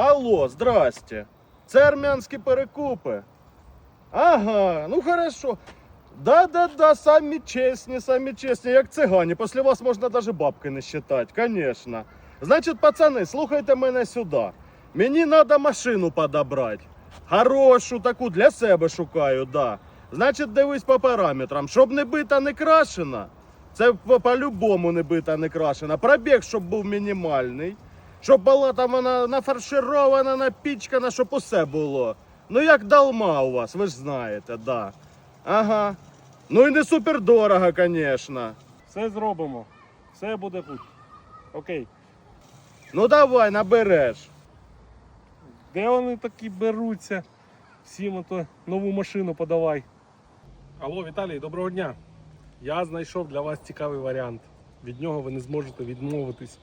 Алло, здрасте. Це армянські перекупи. Ага, ну хорошо. Да-да-да, самі чесні, самі чесні, як цигані. Після вас можна навіть бабки не считати, конечно. Значить, пацани, слухайте мене сюди. Мені треба машину подобрати. Хорошу таку для себе шукаю, да. Значить, дивись по параметрам. Щоб не бита, не крашена. Це по- по-любому не бита, не крашена. Пробіг, щоб був мінімальний. Щоб була там вона нафарширована, напічкана, щоб усе було. Ну як долма у вас, ви ж знаєте, да. Ага. Ну і не супер дорого, звісно. Все зробимо. Все буде тут. Окей. Ну давай, набереш. Де вони такі беруться? Всім ото нову машину подавай. Алло, Віталій, доброго дня. Я знайшов для вас цікавий варіант. Від нього ви не зможете відмовитись.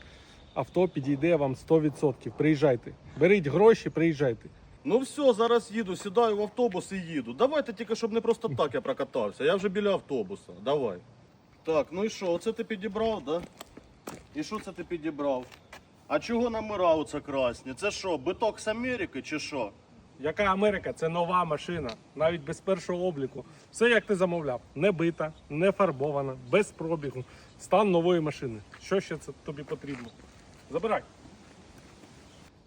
Авто підійде вам 100%. Приїжджайте. Беріть гроші, приїжджайте. Ну все, зараз їду, сідаю в автобус і їду. Давайте тільки, щоб не просто так я прокатався. Я вже біля автобуса. Давай. Так, ну і що, оце ти підібрав, да? І що це ти підібрав? А чого номера оце красні? Це що, биток з Америки чи що? Яка Америка? Це нова машина, навіть без першого обліку. Все як ти замовляв. Не бита, не фарбована, без пробігу. Стан нової машини. Що ще це тобі потрібно? Забирай.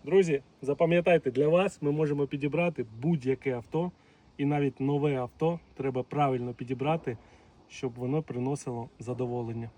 Друзі, запам'ятайте, для вас ми можемо підібрати будь-яке авто, і навіть нове авто треба правильно підібрати, щоб воно приносило задоволення.